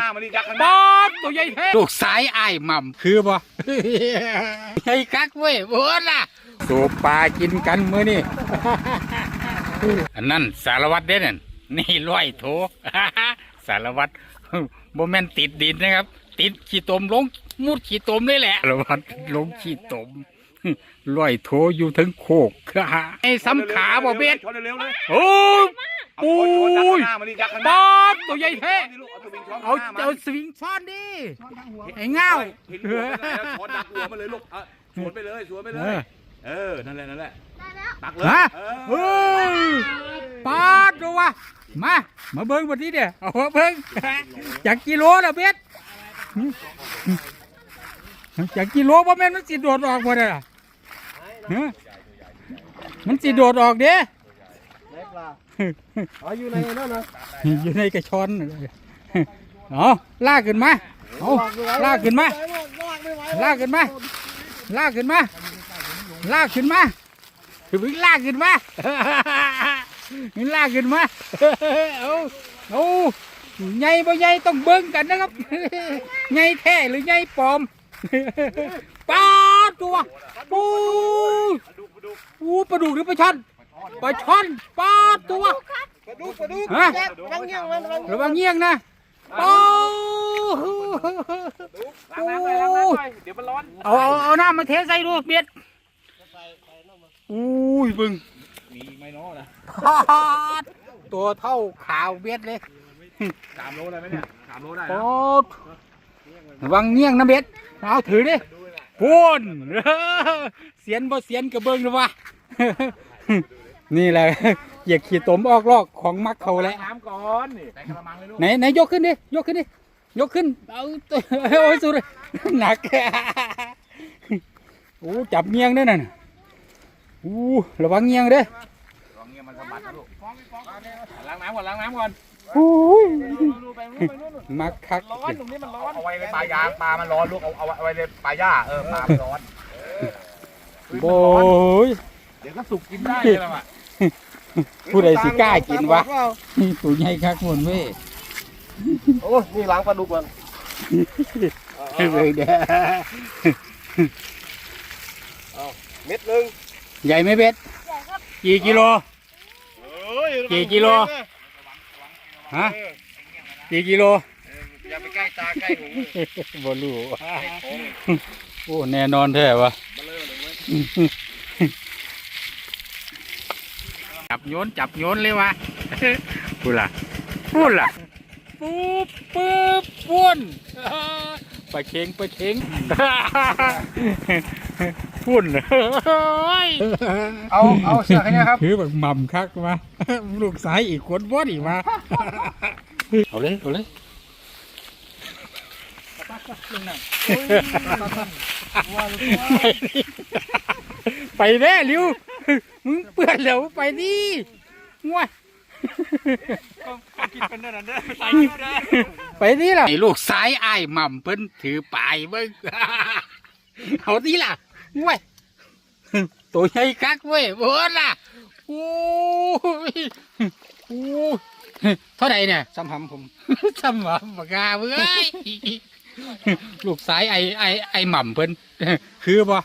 หน้ามาดิยักษ์ข้างหปน้าอดตัวใหญ่แท้ลูกสายอ้ายหม่ำคือบ่ ใหญ่คักเว้ยโบล่ะสูบปลากินกันมื้อนี่ อันนั้นสารวัตรเด้นั่นนี่ร้อยโถ สารวัตรบ่แม่นติดดินนะครับ ติดขี้ตมลงมุดขี้ตมเลยแหละสารวัตรลงขี้ตม ร้อยโถอยู่ถึงโคก ไอ้ซ้ำขาบ่เบ็ด ชนเร็วๆเลย โอ้ย เอาชนชนยักษ์ข้างหน้ามาดิยักษ์ข้างหปน้าอดตัวใหญ่แท้เอาสวิงช้อนข้งหน้มเอาเอาสวิงช้อนดิไอ้เง่าเห็นหัวมันแล้วช้อนดักหัวมันเลยลูกเอาสวนไปเลยสวนไปเลเอยอเออ นั่นแหละนั่นแหละตักเลยฮะเอเฮ้อยปาดดูวะมา มาเบิ้งวันนี้เด้อเอามาเบิ้งจากกิโลละเบ็ดจากกิโลบ่แม่นมันสิโดดออกบ่ได้ล่ะฮะมันสิโดดออกเด้ อ๋ออยู่ในนั่นนะอยู่ในกระชอนเอาลากขึ้นมาเอาลากขึ้นมา ลากขึ้นมา ลากขึ้นมา ลากขึ้นมาถึงลากขึ้นมาลากขึ้นมาเอาเอาใหญ่บ่ใหญ่ต้องเบิ่งกันนะครับใหญ่แท้หรือใหญ่ปลอมปลาตัวปูปูปลาดุกหรือปลาช่อน ปลาช่อนปลาตัวปลาดุกปลาดุกฮะวังเงี้ยงมันวังระวังเงี้ยงนะโอ้ล้างน้ำหน่อยล้างน้ำหน่อยเดี๋ยวมันร้อนเอาเอาเอาน้ำมาเทใส่ดูเบียดอุ้ยบึงมีไม่น้อนะพาดตัวเท่าขาวเบียดเลยสามโลได้ไหมเนี่ยสามโลได้โอ้นะระวังเงี้ยงนะเบียดเอาถือดิพูนเสียนบ่เสียนกระเบิงนะวะ นี่แหละอย่าขี่ตมออกลอกของมักเขาแหละน้ำก่อนนี่ใส่กระมังเลยลูกไหนไหนยกขึ้นดิยกขึ้นดิยกขึ้นเอาตัวโอ้ยสุดเลยหนักโอ้จับเงียงด้วยนั่นโอ้ระวังเงียงเด้อลองเงี้ยมันสะบัดนะลูกล้างน้ำก่อนล้างน้ำก่อนโอ้ยดูไปนู่นไปนู่นมักคักร้อนตรงนี้มันร้อนเอาไว้ในปลายางปลามันร้อนลูกเอาเอาเอาไว้ในปลาหญ้าเออปลามันร้อนโอ้ยเดี๋ยวก็สุกกินได้เลยล่ะ ผู้ใดสิกล้ากินวะนี่ตัวใหญ่คักหมดเว้ยโอ้นี่ล้างปลาดุกมันเลยเด้อเม็ดหนึงใหญ่ไหมเบ็ดกี่กิโล กี่กิโล ฮะกี่กิโลอย่าไปใกล้ตาใกล้หูบ่รู้โอ้แน่นอนแท้วะ จับโยนจับโยนเลยวะพูดล่ะพูดล่ะปุ๊บปุ๊บปุ้นไปเค็งไปเค็งพุ่นเลยเอาเอาเชือกให้เนี่ยครับถือแบบหม่ำคักมาลูกสายอีกคนวอดอีกมาเอาเลยเอาเลยไปแน่ริว มึงเปื่อนแล้วไปดิง่วยกินเป็นนั่นน่ะใส่ยูได้ไปดิล่ะไอ้ลูกสายอ้ายหม่ำเพิ่นถือปลายเบิ่งเอาดิล่ะง่วยตัวใหญ่คักเว้ยเบิดล่ะโอ้ยโอ้ยเท่าไหร่เนี่ยซ้ำหำผมสมองปากกาเว้ยลูกสายไอไอไอหม่ำเพิ่นคือบ่